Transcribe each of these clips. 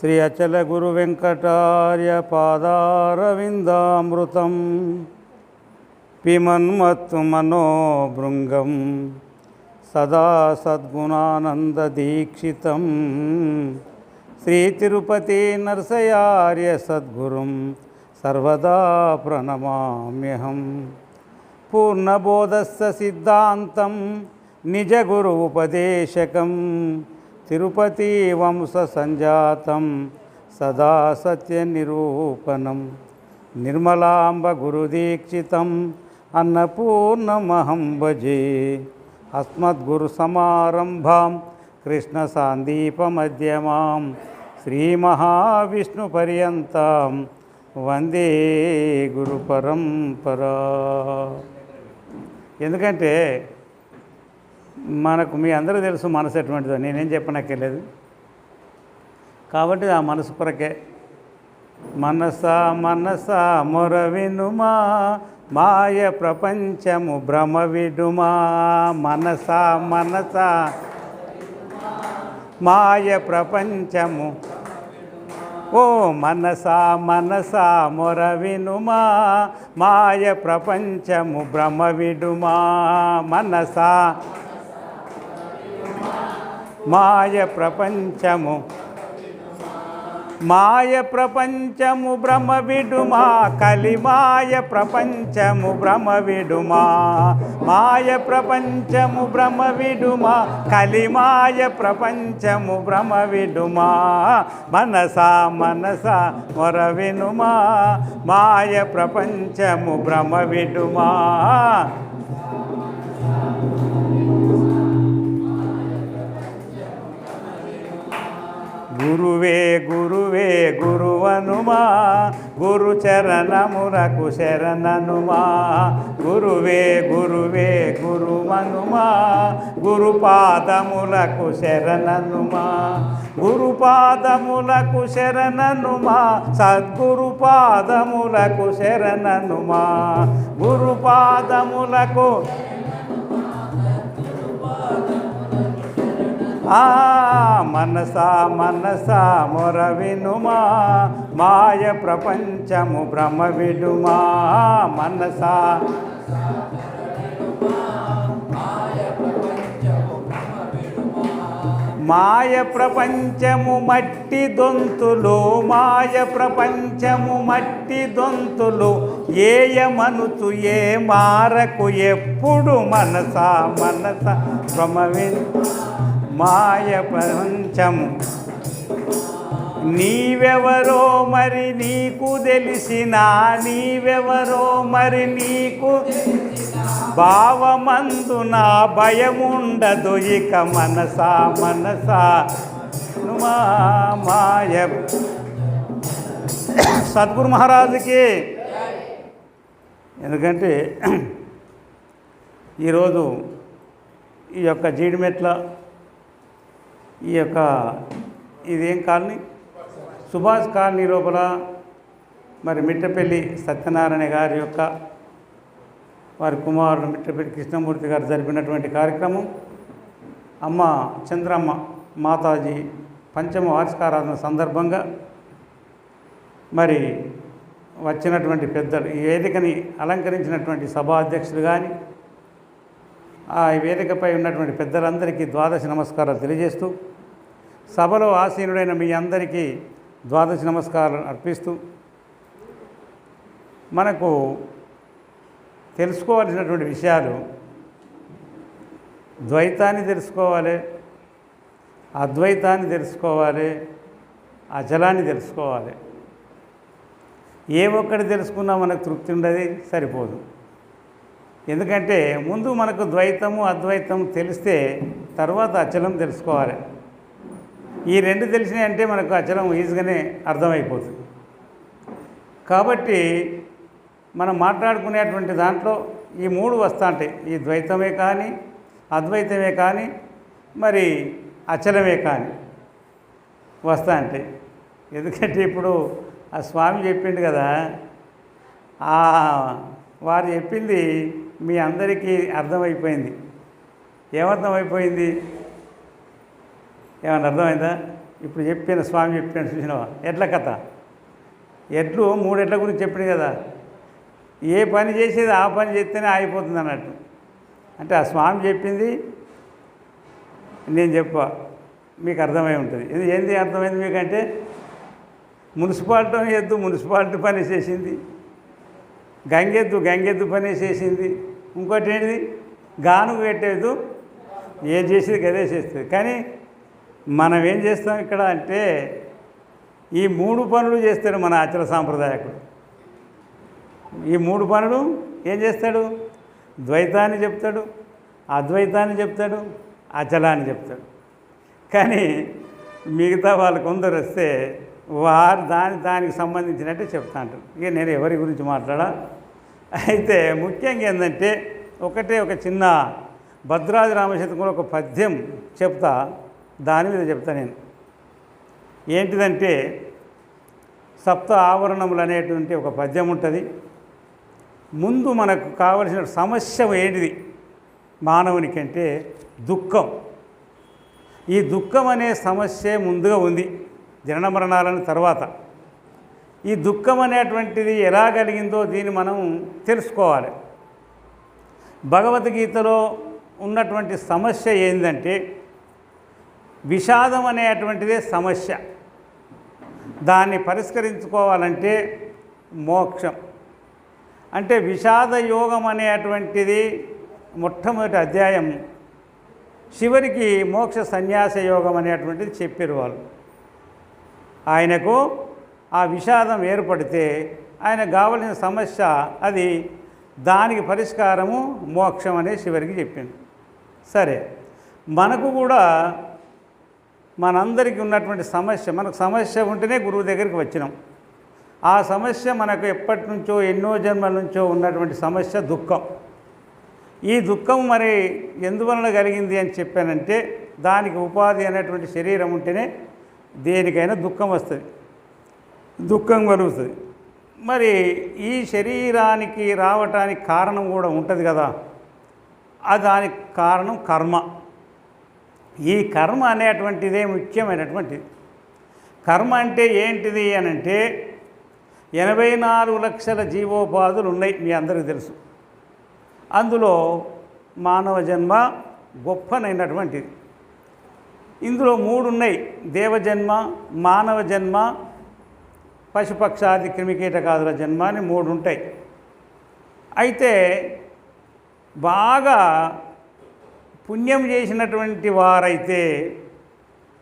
శ్రీ అచల గురు వెంకటార్య పాదారవిందామృతం. పిమన్మత్తు మనోభృంగం సదా సద్గుణానందదీక్షితం శ్రీ తిరుపతి నర్సయార్య సద్గురుం సర్వదా ప్రణమామ్యహం. పూర్ణబోధస్ස సిద్ధాంతం నిజగురు ఉపదేశకం. తిరుపతి వంశ సంజాతం సదా సత్య నిరూపణం. నిర్మలాంబ గురుదీక్షితం అన్నపూర్ణమహం భజే. అస్మద్గురు సమారంభాం కృష్ణ సాందీపమధ్యమాం శ్రీ పర్యంతం వందే గురు పరంపరా. ఎందుకంటే మనకు మీ అందరూ తెలుసు మనసు ఎటువంటిదో. నేనేం చెప్పనక్కర్లేదు. కాబట్టి ఆ మనసు కొరకే. మనస మనస మొర వినుమా మాయ ప్రపంచము భ్రమ విడుమా మనస మనస మాయ ప్రపంచము. ఓ మనస మనస మొర వినుమా మాయ ప్రపంచము భ్రమ విడుమా మనస మాయ ప్రపంచము. మాయ ప్రపంచము భ్రమ విడుమా కలిమాయ ప్రపంచము భ్రమ విడుమా. మాయ ప్రపంచము భ్రమ విడుమా కలిమాయ ప్రపంచము భ్రమ విడుమా. మనస మనస మొర వినుమా మాయ ప్రపంచము భ్రమ విడుమా. గురువే గురువే గురువనుమా. గురు చరణమురకు శరణనుమా. గురువే గురువే గురువనుమా. గురుపాదములకు శరణనుమా. గురుపాదములకు శరణనుమా. సద్గురు పాదములకు శరణనుమా. గురు ఆ మనసా మనస మొర వినుమా మాయ ప్రపంచము భ్రమ విడుమా మనసా మాయ ప్రపంచము మట్టి దొంతులు. మాయ ప్రపంచము మట్టి దొంతులు. ఏయమనుచు ఏ మారకు ఎప్పుడు మనస మనస. భ్రమవి మాయ ప్రపంచము నీవెవరో మరి నీకు తెలిసినా నీవెవరో మరి నీకు భావమందున భయముండదు ఇక మనసా మనసా. నుమా మాయ సద్గురు మహారాజుకి ఎందుకంటే ఈరోజు ఈ యొక్క జీడిమెట్ల ఈ యొక్క ఇదేం కాలనీ? సుభాష్ కాలనీ లోపల మరి మిట్టపల్లి సత్యనారాయణ గారి యొక్క వారి కుమారుడు మిట్టపల్లి కృష్ణమూర్తి గారు జరిపినటువంటి కార్యక్రమం. అమ్మ చంద్రమ్మ మాతాజీ పంచమ వార్షికారాధన సందర్భంగా మరి వచ్చినటువంటి పెద్దలు ఈ వేదికని అలంకరించినటువంటి సభాధ్యక్షులు కానీ ఆ వేదికపై ఉన్నటువంటి పెద్దలందరికీ ద్వాదశ నమస్కారాలు తెలియజేస్తూ సభలో ఆసీనుడైన మీ అందరికీ ద్వాదశ నమస్కారాలు అర్పిస్తూ మనకు తెలుసుకోవాల్సినటువంటి విషయాలు ద్వైతాన్ని తెలుసుకోవాలి అద్వైతాన్ని తెలుసుకోవాలి అచలాన్ని తెలుసుకోవాలి. ఏ ఒక్కటి తెలుసుకున్నా మనకు తృప్తి ఉండదు సరిపోదు. ఎందుకంటే ముందు మనకు ద్వైతము అద్వైతం తెలిస్తే తర్వాత అచలం తెలుసుకోవాలి. ఈ రెండు తెలిసినాయి అంటే మనకు అచలం ఈజీగానే అర్థమైపోతుంది. కాబట్టి మనం మాట్లాడుకునేటువంటి దాంట్లో ఈ మూడు వస్తూ ఉంటాయి ఈ ద్వైతమే కానీ అద్వైతమే కానీ మరి అచలమే కానీ వస్తా ఉంటాయి ఎందుకంటే ఇప్పుడు ఆ స్వామి చెప్పిండు కదా ఆ వారు చెప్పింది మీ అందరికీ అర్థమైపోయింది. ఏమర్థమైపోయింది? ఏమన్నా అర్థమైందా? ఇప్పుడు చెప్పిన స్వామి చెప్పిన చూసినావా? ఎడ్ల కథ. ఎడ్లు మూడు ఎడ్ల గురించి చెప్పింది కదా. ఏ పని చేసేది ఆ పని చేస్తేనే ఆగిపోతుంది అన్నట్టు. అంటే ఆ స్వామి చెప్పింది నేను చెప్ప. మీకు అర్థమై ఉంటుంది. ఇది ఏంది అర్థమైంది మీకంటే? మున్సిపాలిటీ ఎద్దు మున్సిపాలిటీ పని చేసింది. గంగెద్దు గంగెద్దు పని చేసింది. ఇంకోటి ఏంటిది? గానుగు పెట్టేది ఏం చేసేది? గదే చేస్తుంది కానీ మనం ఏం చేస్తాం ఇక్కడ అంటే ఈ మూడు పనులు చేస్తాడు మన ఆచర సాంప్రదాయకుడు. ఈ మూడు పనులు ఏం చేస్తాడు? ద్వైతాన్ని చెప్తాడు అద్వైతాన్ని చెప్తాడు అచలాన్ని చెప్తాడు. కానీ మిగతా వాళ్ళు కొందరు వస్తే వారు దాని దానికి సంబంధించినట్టే చెప్తా అంటారు. ఇక నేను ఎవరి గురించి మాట్లాడా? అయితే ముఖ్యంగా ఏంటంటే ఒకటే ఒక చిన్న భద్రాది రామశతం ఒక పద్యం చెప్తా. దాని మీద చెప్తా నేను. ఏంటిదంటే సప్త ఆవరణములు అనేటువంటి ఒక పద్యం ఉంటుంది. ముందు మనకు కావలసిన సమస్య ఏంటిది? మానవునికి అంటే దుఃఖం. ఈ దుఃఖం అనే సమస్య ముందుగా ఉంది జనన మరణాలను తర్వాత. ఈ దుఃఖం అనేటువంటిది ఎలా కలిగిందో దీన్ని మనం తెలుసుకోవాలి. భగవద్గీతలో ఉన్నటువంటి సమస్య ఏంటంటే విషాదం అనేటువంటిదే సమస్య. దాన్ని పరిష్కరించుకోవాలంటే మోక్షం. అంటే విషాద యోగం అనేటువంటిది మొట్టమొదటి అధ్యాయం. చివరికి మోక్ష సన్యాస యోగం అనేటువంటిది చెప్పారు వాళ్ళు. ఆయనకు ఆ విషాదం ఏర్పడితే ఆయన కావలసిన సమస్య అది దానికి పరిష్కారము మోక్షం అనే చివరికి చెప్పింది సరే మనకు కూడా మనందరికీ ఉన్నటువంటి సమస్య మనకు సమస్య ఉంటేనే గురువు దగ్గరికి వచ్చినాం. ఆ సమస్య మనకు ఎప్పటి నుంచో ఎన్నో జన్మల నుంచో ఉన్నటువంటి సమస్య దుఃఖం. ఈ దుఃఖం మరి ఎందువలన కలిగింది అని చెప్పానంటే దానికి ఉపాధి అనేటువంటి శరీరం ఉంటేనే దేనికైనా దుఃఖం వస్తుంది. దుఃఖం కలుగుతుంది. మరి ఈ శరీరానికి రావటానికి కారణం కూడా ఉంటుంది కదా. దానికి కారణం కర్మ. ఈ కర్మ అనేటువంటిదే ముఖ్యమైనటువంటిది కర్మ అంటే ఏంటిది అని అంటే ఎనభై నాలుగు లక్షల జీవోపాధులు ఉన్నాయి మీ అందరికీ తెలుసు. అందులో మానవ జన్మ గొప్పనైనటువంటిది. ఇందులో మూడు ఉన్నాయి. దేవజన్మ మానవ జన్మ పశుపక్షాది క్రిమికీటకాదుల జన్మ అని మూడు ఉంటాయి. అయితే బాగా పుణ్యం చేసినటువంటి వారైతే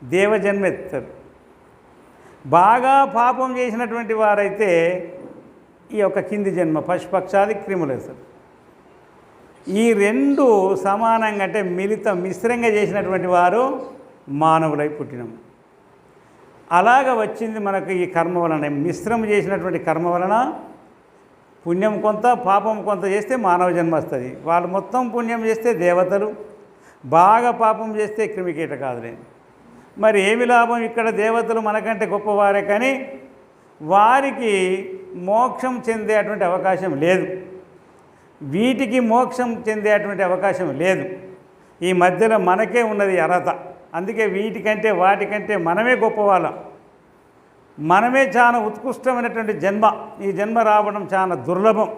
దేవజన్మ ఎత్తారు బాగా పాపం చేసినటువంటి వారైతే ఈ యొక్క కింది జన్మ పశుపక్షాది క్రిములు వేస్తారు ఈ రెండు సమానంగా అంటే మిలిత మిశ్రంగా చేసినటువంటి వారు మానవులై పుట్టినం. అలాగ వచ్చింది మనకు ఈ కర్మ వలన మిశ్రమ చేసినటువంటి కర్మ వలన పుణ్యం కొంత పాపం కొంత చేస్తే మానవ జన్మ వస్తుంది. వాళ్ళు మొత్తం పుణ్యం చేస్తే దేవతలు బాగా పాపం చేస్తే క్రిమికీటకాదులే మరి ఏమి లాభం ఇక్కడ దేవతలు మనకంటే గొప్పవారే కానీ వారికి మోక్షం చెందేటువంటి అవకాశం లేదు. వీటికి మోక్షం చెందేటువంటి అవకాశం లేదు. ఈ మధ్యలో మనకే ఉన్నది అర్హత. అందుకే వీటికంటే వాటికంటే మనమే గొప్పవాళ్ళం. మనమే చాలా ఉత్కృష్టమైనటువంటి జన్మ. ఈ జన్మ రావడం చాలా దుర్లభం.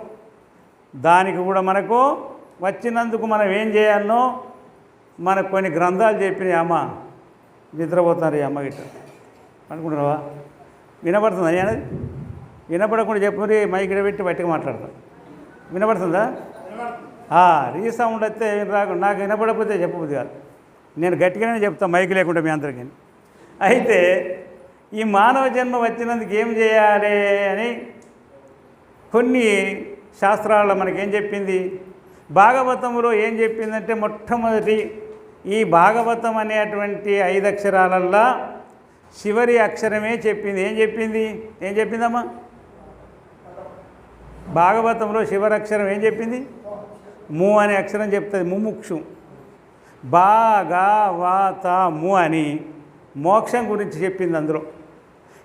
దానికి కూడా మనకు వచ్చినందుకు మనం ఏం చేయాలనో మనకు కొన్ని గ్రంథాలు చెప్పినాయి అమ్మ. నిద్రపోతున్నారు ఈ అమ్మ గిట్ట అనుకుంటున్నావా? వినపడుతుందా అనేది? వినపడకుండా చెప్పుని మైక్ పెట్టి బయటకు మాట్లాడతాం. వినపడుతుందా రీసౌండ్ అయితే ఏం రాకు నాకు వినపడకపోతే చెప్పబుద్ది కాదు నేను గట్టిగానే చెప్తాను మైక్ లేకుండా మీ అందరికీ. అయితే ఈ మానవ జన్మ వచ్చినందుకు ఏం చేయాలి అని కొన్ని శాస్త్రాల్లో మనకేం చెప్పింది? భాగవతంలో ఏం చెప్పిందంటే మొట్టమొదటి ఈ భాగవతం అనేటువంటి ఐదు అక్షరాలల్లా చివరి అక్షరమే చెప్పింది. ఏం చెప్పింది? ఏం చెప్పిందమ్మా? భాగవతంలో శివరక్షరం ఏం చెప్పింది? ము అనే అక్షరం చెప్తుంది. ముముక్షు బాగా వాత ము అని మోక్షం గురించి చెప్పింది అందులో.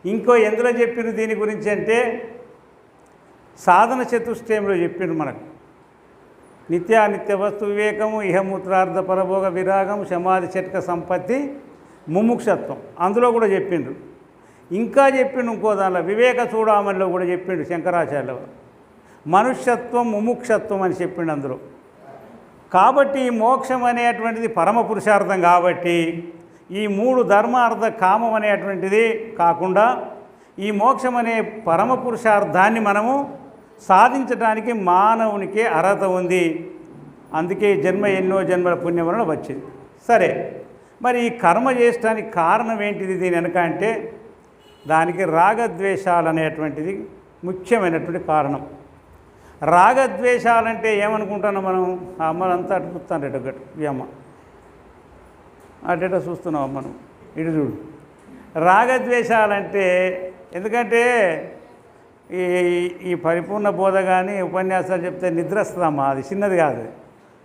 ఇంకో ఎందులో చెప్పింది దీని గురించి అంటే సాధన చతుష్టయంలో చెప్పిండు మనకు. నిత్యానిత్య వస్తు వివేకము ఇహమూత్రార్థ పరభోగ విరాగం సమాధి చెట్క సంపత్తి ముముక్షత్వం. అందులో కూడా చెప్పిండ్రు. ఇంకా చెప్పిండు ఇంకో దానిలో వివేక చూడామణిలో కూడా చెప్పిండు శంకరాచార్యుల. మనుష్యత్వం ముముక్షత్వం అని చెప్పిండు అందులో. కాబట్టి ఈ మోక్షం అనేటువంటిది పరమ పురుషార్థం కాబట్టి ఈ మూడు ధర్మార్థ కామం అనేటువంటిది కాకుండా ఈ మోక్షం అనే పరమ పురుషార్థాన్ని మనము సాధించడానికి మానవునికి అర్హత ఉంది. అందుకే జన్మ ఎన్నో జన్మల పుణ్యం వలన వచ్చింది. సరే మరి ఈ కర్మ చేయడానికి కారణం ఏంటిది దీని వెనక అంటే దానికి రాగద్వేషాలు అనేటువంటిది ముఖ్యమైనటువంటి కారణం. రాగద్వేషాలంటే ఏమనుకుంటున్నాం మనం? ఆ అమ్మలంతా అటు చూస్తాను అటు ఒకటి. ఈ అమ్మ. అటెట చూస్తున్నాం మనం. ఇటు చూడు. రాగద్వేషాలంటే ఎందుకంటే ఈ ఈ పరిపూర్ణ బోధ కానీ ఉపన్యాసాలు చెప్తే నిద్ర వస్తుందమ్మా అది చిన్నది కాదు.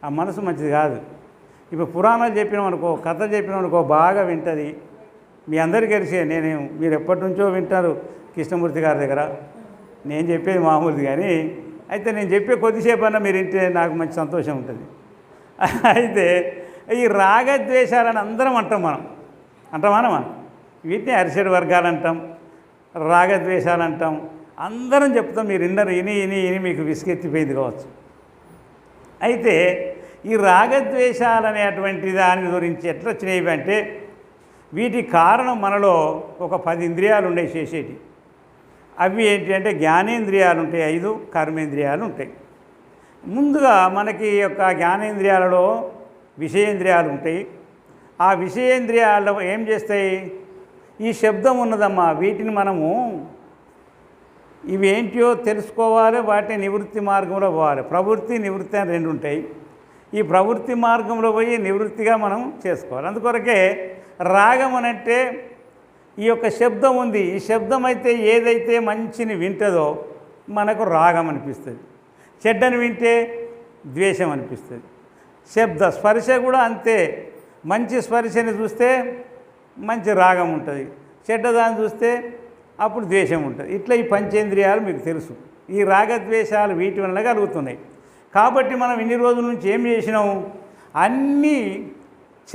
ఆ మనసు మంచిది కాదు. ఇప్పుడు పురాణాలు చెప్పినాం అనుకో కథ చెప్పినాం అనుకో బాగా వింటుంది. మీ అందరికీ తెలిసే నేను మీరు ఎప్పటి నుంచో వింటారు కృష్ణమూర్తి గారి దగ్గర. నేను చెప్పేది మామూలుది కానీ అయితే నేను చెప్పే కొద్దిసేపు అన్నా మీరు వింటే నాకు మంచి సంతోషం ఉంటుంది. అయితే ఈ రాగద్వేషాలని అందరం అంటాం మనం. అంటామానమా వీటిని అరిసెడు వర్గాలు అంటాం రాగద్వేషాలు అంటాం అందరం చెప్తాం మీరు విన్నరు ఇని ఇని ఇని మీకు విసుగెత్తిపోయింది కావచ్చు. అయితే ఈ రాగద్వేషాలు అనేటువంటి దాని గురించి ఎట్లా వచ్చినాయి అంటే వీటి కారణం మనలో ఒక పది ఇంద్రియాలు ఉన్నాయి చేసేటి. అవి ఏంటి అంటే జ్ఞానేంద్రియాలు ఉంటాయి ఐదు కర్మేంద్రియాలు ఉంటాయి ముందుగా మనకి యొక్క జ్ఞానేంద్రియాలలో విషయేంద్రియాలు ఉంటాయి ఆ విషయేంద్రియాలు ఏం చేస్తాయి? ఈ శబ్దం ఉన్నదమ్మా వీటిని మనము ఇవి ఏంటియో తెలుసుకోవాలి వాటిని నివృత్తి మార్గంలో పోవాలి. ప్రవృత్తి నివృత్తి అని రెండు ఉంటాయి. ఈ ప్రవృత్తి మార్గంలో పోయి నివృత్తిగా మనం చేసుకోవాలి. అందుకొరకే రాగం అనంటే ఈ యొక్క శబ్దం ఉంది. ఈ శబ్దం అయితే ఏదైతే మంచిని వింటదో మనకు రాగం అనిపిస్తుంది. చెడ్డని వింటే ద్వేషం అనిపిస్తుంది. శబ్ద స్పర్శ కూడా అంతే. మంచి స్పర్శని చూస్తే మంచి రాగం ఉంటుంది. చెడ్డదాన్ని చూస్తే అప్పుడు ద్వేషం ఉంటుంది. ఇట్లా ఈ పంచేంద్రియాలు మీకు తెలుసు. ఈ రాగద్వేషాలు వీటి వలన కలుగుతున్నాయి. కాబట్టి మనం ఇన్ని రోజుల నుంచి ఏం చేసినాము? అన్నీ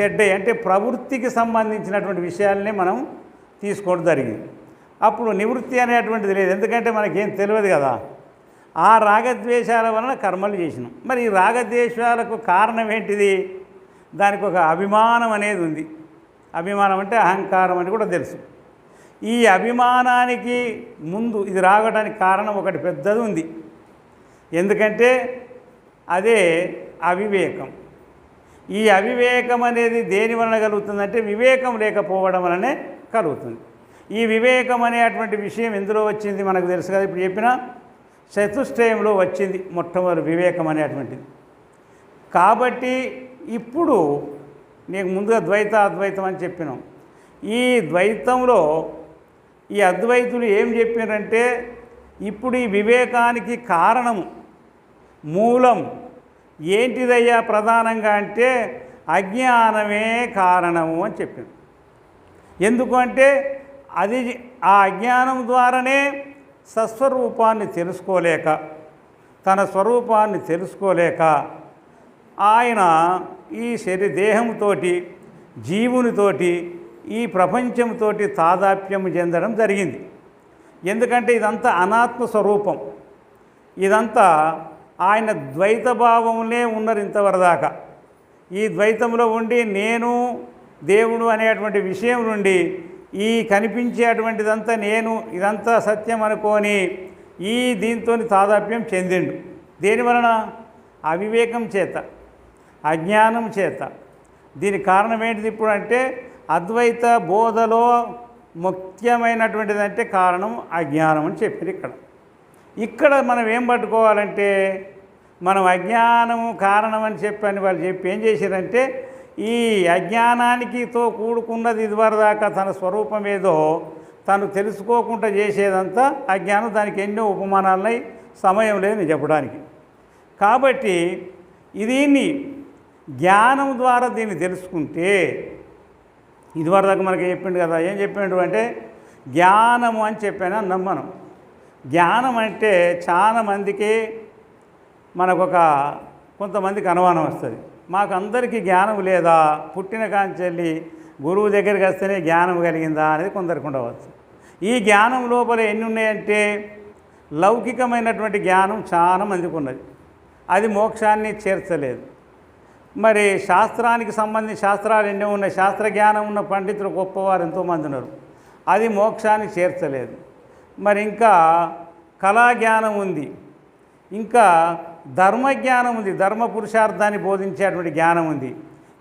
చెడ్డయి అంటే ప్రవృత్తికి సంబంధించినటువంటి విషయాలనే మనం తీసుకోవడం జరిగింది. అప్పుడు నివృత్తి అనేటువంటిది లేదు. ఎందుకంటే మనకేం తెలియదు కదా. ఆ రాగద్వేషాల వలన కర్మలు చేసినాం. మరి ఈ రాగద్వేషాలకు కారణం ఏంటిది? దానికి ఒక అభిమానం అనేది ఉంది. అభిమానం అంటే అహంకారం అని కూడా తెలుసు. ఈ అభిమానానికి ముందు ఇది రావడానికి కారణం ఒకటి పెద్దది ఉంది. ఎందుకంటే అదే అవివేకం. ఈ అవివేకం అనేది దేని వలన కలుగుతుందంటే వివేకం లేకపోవడం వలనే కలుగుతుంది. ఈ వివేకం అనేటువంటి విషయం ఎందులో వచ్చింది మనకు తెలుసు కదా ఇప్పుడు చెప్పిన? చతుష్టయంలో వచ్చింది మొట్టమొదటి వివేకం అనేటువంటిది. కాబట్టి ఇప్పుడు నీకు ముందుగా ద్వైత అద్వైతం అని చెప్పినాం. ఈ ద్వైతంలో ఈ అద్వైతులు ఏం చెప్పారంటే ఇప్పుడు ఈ వివేకానికి కారణము మూలం ఏంటిదయ్యా ప్రధానంగా అంటే అజ్ఞానమే కారణము అని చెప్పింది ఎందుకు అంటే అది ఆ అజ్ఞానం ద్వారానే సస్వరూపాన్ని తెలుసుకోలేక తన స్వరూపాన్ని తెలుసుకోలేక ఆయన ఈ శరీ దేహంతోటి జీవునితోటి ఈ ప్రపంచంతో తాదాప్యం చెందడం జరిగింది. ఎందుకంటే ఇదంతా అనాత్మ స్వరూపం. ఇదంతా ఆయన ద్వైత భావంలో ఉన్నారు ఇంతవరదాకా. ఈ ద్వైతంలో ఉండి నేను దేవుడు అనేటువంటి విషయం నుండి ఈ కనిపించేటువంటిదంతా నేను ఇదంతా సత్యం అనుకొని ఈ దీంతో తాదాప్యం చెందిండు. దేని వలన? అవివేకం చేత అజ్ఞానం చేత. దీనికి కారణం ఏంటిది ఇప్పుడు అంటే అద్వైత బోధలో ముఖ్యమైనటువంటిది అంటే కారణం అజ్ఞానం అని చెప్పారు ఇక్కడ. ఇక్కడ మనం ఏం పట్టుకోవాలంటే మనం అజ్ఞానము కారణం అని చెప్పని వాళ్ళు చెప్పి ఏం చేశారంటే ఈ అజ్ఞానానికితో కూడుకున్నది ఇదివరదాకా తన స్వరూపం ఏదో తను తెలుసుకోకుండా చేసేదంతా అజ్ఞానం దానికి ఎన్నో ఉపమానాలున్నాయి సమయం లేదు చెప్పడానికి. కాబట్టి దీన్ని జ్ఞానం ద్వారా దీన్ని తెలుసుకుంటే ఇదివరదాకా మనకి చెప్పిండు కదా ఏం చెప్పిండు అంటే జ్ఞానము అని చెప్పాను? నమ్మను. జ్ఞానం అంటే చాలా మందికి మనకొక కొంతమందికి అనుమానం వస్తుంది. మాకు అందరికీ జ్ఞానం లేదా? పుట్టిన కాంచెల్లి గురువు దగ్గరికి వస్తేనే జ్ఞానం కలిగిందా అనేది కొందరికి ఉండవచ్చు. ఈ జ్ఞానం లోపల ఎన్ని ఉన్నాయంటే లౌకికమైనటువంటి జ్ఞానం చాలా మందికి ఉన్నది. అది మోక్షాన్ని చేర్చలేదు. మరి శాస్త్రానికి సంబంధించి శాస్త్రాలు ఎన్నో ఉన్నాయి. శాస్త్ర జ్ఞానం ఉన్న పండితులు గొప్పవారు ఎంతోమంది ఉన్నారు. అది మోక్షాన్ని చేర్చలేదు. మరి ఇంకా కళా జ్ఞానం ఉంది. ఇంకా ధర్మజ్ఞానం ఉంది. ధర్మ పురుషార్థాన్ని బోధించేటువంటి జ్ఞానం ఉంది.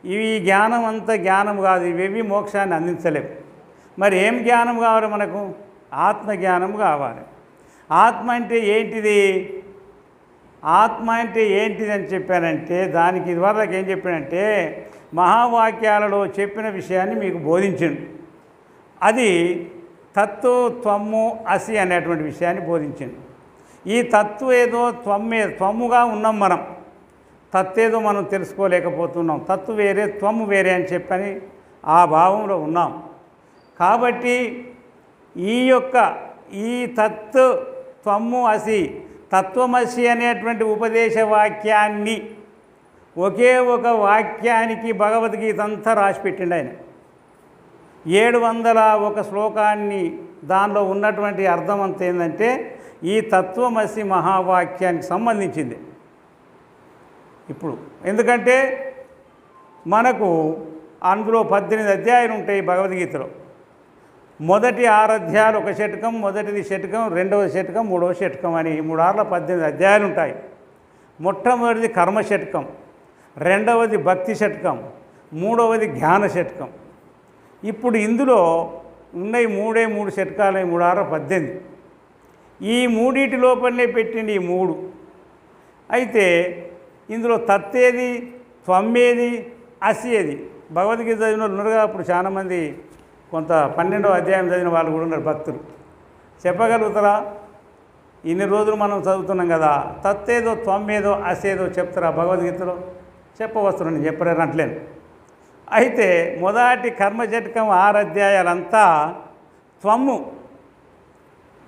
ఇవి ఈ జ్ఞానం అంతా జ్ఞానం కాదు. ఇవేవి మోక్షాన్ని అందించలేవు. మరి ఏం జ్ఞానం కావాలి మనకు? ఆత్మ జ్ఞానం కావాలి. ఆత్మ అంటే ఏంటిది? ఆత్మ అంటే ఏంటిది అని చెప్పానంటే దానికి ఇదివరకు ఏం చెప్పానంటే మహావాక్యాలలో చెప్పిన విషయాన్ని మీకు బోధించిండు అది తత్తు త్వమ్ము అసి అనేటువంటి విషయాన్ని బోధించింది ఈ తత్తు ఏదో త్వమ్మే త్వమ్ముగా ఉన్నాం మనం. తత్తేదో మనం తెలుసుకోలేకపోతున్నాం. తత్తు వేరే త్వమ్ము వేరే అని చెప్పని ఆ భావంలో ఉన్నాం. కాబట్టి ఈ యొక్క ఈ తత్తు త్వమ్ము అసి తత్వమసి అనేటువంటి ఉపదేశ వాక్యాన్ని ఒకే ఒక వాక్యానికి భగవద్గీత అంతా రాసిపెట్టిండు ఆయన. ఏడు వందల ఒక శ్లోకాన్ని దానిలో ఉన్నటువంటి అర్థం అంత ఏంటంటే ఈ తత్వమసి మహావాక్యానికి సంబంధించింది. ఇప్పుడు ఎందుకంటే మనకు అందులో పద్దెనిమిది అధ్యాయాలు ఉంటాయి భగవద్గీతలో. మొదటి ఆరు ఒక శతకం మొదటిది శతకం రెండవ శతకం మూడవ శతకం అని మూడార్ల పద్దెనిమిది అధ్యాయాలు ఉంటాయి. మొట్టమొదటిది కర్మ శతకం రెండవది భక్తి శతకం మూడవది జ్ఞాన శతకం. ఇప్పుడు ఇందులో ఉన్నాయి మూడే మూడు శతకాలు మూడార పద్దెనిమిది. ఈ మూడింటి లోపలనే పెట్టింది ఈ మూడు. అయితే ఇందులో తత్తేది త్వమ్మేది అసేది భగవద్గీత చదివిన వాళ్ళు ఉన్నారుగా అప్పుడు చాలామంది కొంత పన్నెండవ అధ్యాయం చదివిన వాళ్ళు కూడా ఉన్నారు భక్తులు. చెప్పగలుగుతారా? ఇన్ని రోజులు మనం చదువుతున్నాం కదా తత్తేదో త్వమ్మేదో అసేదో చెప్తారా భగవద్గీతలో? చెప్పవస్తున్నా నేను చెప్పలేనట్లేను అయితే మొదటి కర్మచటకం ఆరు అధ్యాయాలంతా త్వమ్ము.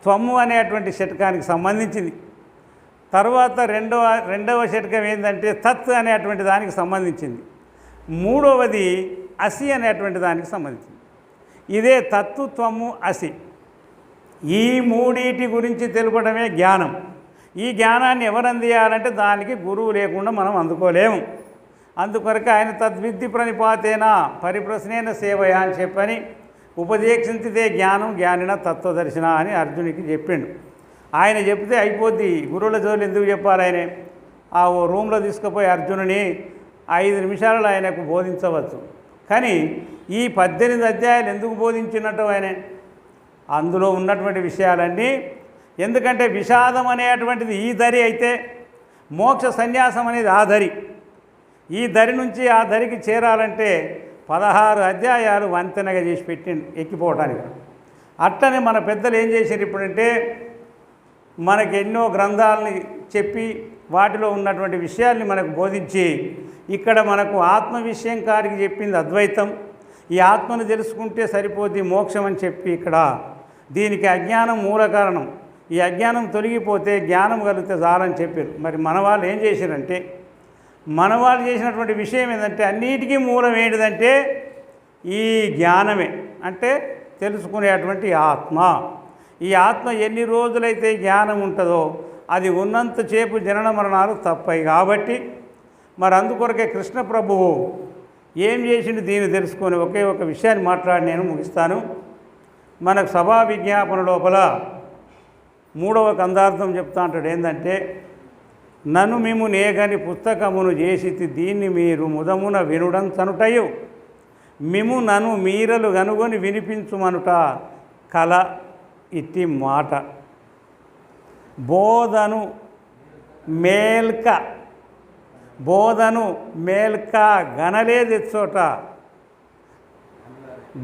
త్వమ్ము అనేటువంటి శతకానికి సంబంధించింది. తర్వాత రెండవ రెండవ శతకం ఏంటంటే తత్ అనేటువంటి దానికి సంబంధించింది. మూడవది అసి అనేటువంటి దానికి సంబంధించింది. ఇదే తత్వత్వము అసి. ఈ మూడిటి గురించి తెలుపడమే జ్ఞానం. ఈ జ్ఞానాన్ని ఎవరు అందియాలంటే దానికి గురువు లేకుండా మనం అందుకోలేము. అందుకొరకు ఆయన తద్విద్ది ప్రణిపాతేనా పరిప్రశ్నేన సేవయా అని చెప్పని ఉపదేశించితే జ్ఞానం జ్ఞానిన తత్వదర్శన అని అర్జునికి చెప్పిండు. ఆయన చెప్తే అయిపోద్ది. గురువుల జోలు ఎందుకు చెప్పాలి ఆయనే? ఆ ఓ రూమ్లో తీసుకుపోయి అర్జునుని ఐదు నిమిషాలలో ఆయనకు బోధించవచ్చు. కానీ ఈ పద్దెనిమిది అధ్యాయాలు ఎందుకు బోధించినట్టు ఆయన? అందులో ఉన్నటువంటి విషయాలన్నీ ఎందుకంటే విషాదం అనేటువంటిది ఈ దరి అయితే మోక్ష సన్యాసం అనేది ఆ దరి. ఈ దరి నుంచి ఆ దరికి చేరాలంటే పదహారు అధ్యాయాలు వంతెనగా చేసి పెట్టి ఎక్కిపోవటానికి. అట్టనే మన పెద్దలు ఏం చేశారు ఇప్పుడంటే మనకి ఎన్నో గ్రంథాలని చెప్పి వాటిలో ఉన్నటువంటి విషయాల్ని మనకు బోధించి ఇక్కడ మనకు ఆత్మ విషయం కాడికి చెప్పింది అద్వైతం. ఈ ఆత్మను తెలుసుకుంటే సరిపోద్ది మోక్షం అని చెప్పి ఇక్కడ దీనికి అజ్ఞానం మూల కారణం. ఈ అజ్ఞానం తొలగిపోతే జ్ఞానం కలిగితే చాలని చెప్పారు. మరి మన వాళ్ళు ఏం చేశారంటే మన వాళ్ళు చేసినటువంటి విషయం ఏంటంటే అన్నిటికీ మూలం ఏంటిదంటే ఈ జ్ఞానమే. అంటే తెలుసుకునేటువంటి ఆత్మ. ఈ ఆత్మ ఎన్ని రోజులైతే జ్ఞానం ఉంటుందో అది ఉన్నంతసేపు జనన మరణాలు తప్పాయి కాబట్టి మరి అందుకొరకే కృష్ణ ప్రభువు ఏం చేసిండు దీన్ని తెలుసుకొని ఒకే ఒక విషయాన్ని మాట్లాడి నేను ముగిస్తాను. మనకు సభా విజ్ఞాపన లోపల మూడవ కందార్థం చెప్తా అంటాడు. ఏంటంటే నన్ను మేము నేగని పుస్తకమును చేసి దీన్ని మీరు ముదమున వినుడం తనుటయు. మిము నన్ను మీరలు కనుగొని వినిపించుమనుట కల ఇట్టి మాట. బోధను మేల్క బోధను మేల్క గనలే తెచ్చోట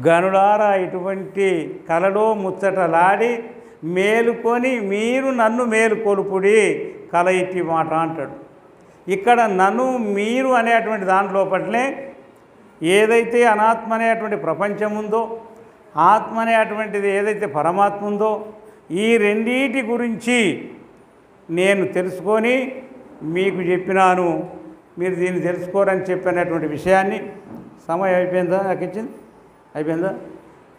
గనులారా ఇటువంటి కలలో ముచ్చటలాడి మేలుకొని మీరు నన్ను మేలుకొలుపుడి కల ఇట్టి మాట అంటాడు. ఇక్కడ నన్ను మీరు అనేటువంటి దాంట్లోపట్లే ఏదైతే అనాత్మ అనేటువంటి ప్రపంచం ఉందో ఆత్మ అనేటువంటిది ఏదైతే పరమాత్మ ఉందో ఈ రెండింటి గురించి నేను తెలుసుకొని మీకు చెప్పినాను. మీరు దీన్ని తెలుసుకోరని చెప్పినటువంటి విషయాన్ని. సమయం అయిపోయిందా నాకు ఇచ్చింది? అయిపోయిందా?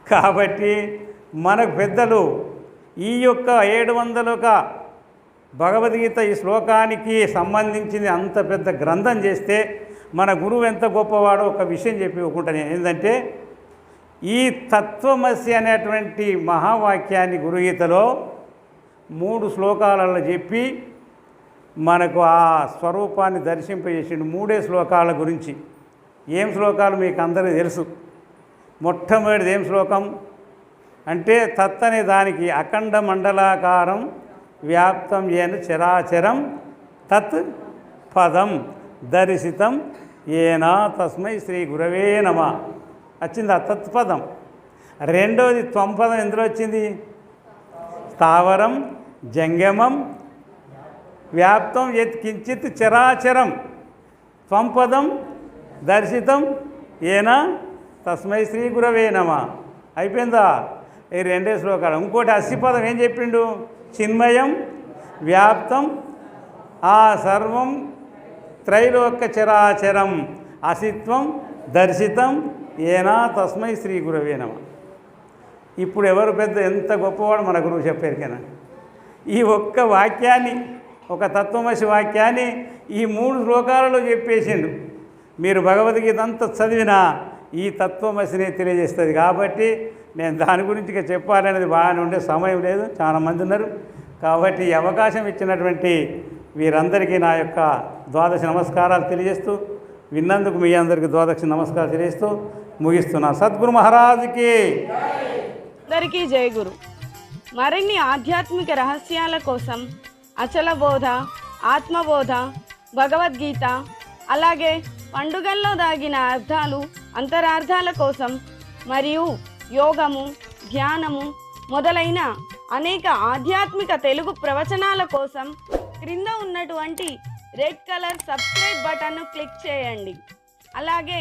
కాబట్టి మనకు పెద్దలు ఈ యొక్క ఏడు వందలొక భగవద్గీత ఈ శ్లోకానికి సంబంధించింది అంత పెద్ద గ్రంథం చేస్తే మన గురువు ఎంత గొప్పవాడో ఒక విషయం చెప్పి ఒకటి ఏంటంటే ఈ తత్వమసి అనేటువంటి మహావాక్యాన్ని గురుగీతలో మూడు శ్లోకాలలో చెప్పి మనకు ఆ స్వరూపాన్ని దర్శింపజేసిండు మూడే శ్లోకాల గురించి. ఏం శ్లోకాలు మీకు అందరికీ తెలుసు? మొట్టమొదటిది ఏం శ్లోకం? అంటే తత్ అనే దానికి అఖండ మండలాకారం వ్యాప్తం ఏన చరాచరం తత్ పదం దర్శితం ఏనా తస్మై శ్రీ గురవే నమ. వచ్చింది ఆ తత్పదం. రెండవది త్వంపదం ఎందులో వచ్చింది? స్థావరం జంగమం వ్యాప్తం ఎత్ కించిత్ చరాచరం. త్వంపదం దర్శితం ఏనా తస్మై శ్రీ గురవే నమ. అయిపోయిందా? ఈ రెండే శ్లోకాలు. ఇంకోటి అస్థిపదం ఏం చెప్పిండు? చిన్మయం వ్యాప్తం ఆ సర్వం త్రైలోక చరాచరం. అసిత్వం దర్శితం ఏనా తస్మై శ్రీ గురవే నమ. ఇప్పుడు ఎవరు పెద్ద ఎంత గొప్పవాడు మన గురువు చెప్పారికైనా ఈ ఒక్క వాక్యాన్ని ఒక తత్వమసి వాక్యాన్ని ఈ మూడు శ్లోకాలలో చెప్పేసిండు. మీరు భగవద్గీత అంతా చదివినా ఈ తత్వమసినే తెలియజేస్తుంది. కాబట్టి నేను దాని గురించి ఇక చెప్పాలనేది బాగానే ఉండే సమయం లేదు చాలా మంది ఉన్నారు. కాబట్టి ఈ అవకాశం ఇచ్చినటువంటి వీరందరికీ నా యొక్క ద్వాదశ నమస్కారాలు తెలియజేస్తూ విన్నందుకు మీ అందరికీ ద్వాదశ నమస్కారాలు తెలియజేస్తూ ముగిస్తున్నా. సద్గురు మహారాజుకి. అందరికీ జయగురు మరిన్ని ఆధ్యాత్మిక రహస్యాల కోసం అచల బోధ ఆత్మబోధ భగవద్గీత అలాగే పండుగల్లో దాగిన అర్థాలు అంతరార్థాల కోసం మరియు యోగము ధ్యానము మొదలైన అనేక ఆధ్యాత్మిక తెలుగు ప్రవచనాల కోసం క్రింద ఉన్నటువంటి రెడ్ కలర్ సబ్స్క్రైబ్ బటన్ను క్లిక్ చేయండి. అలాగే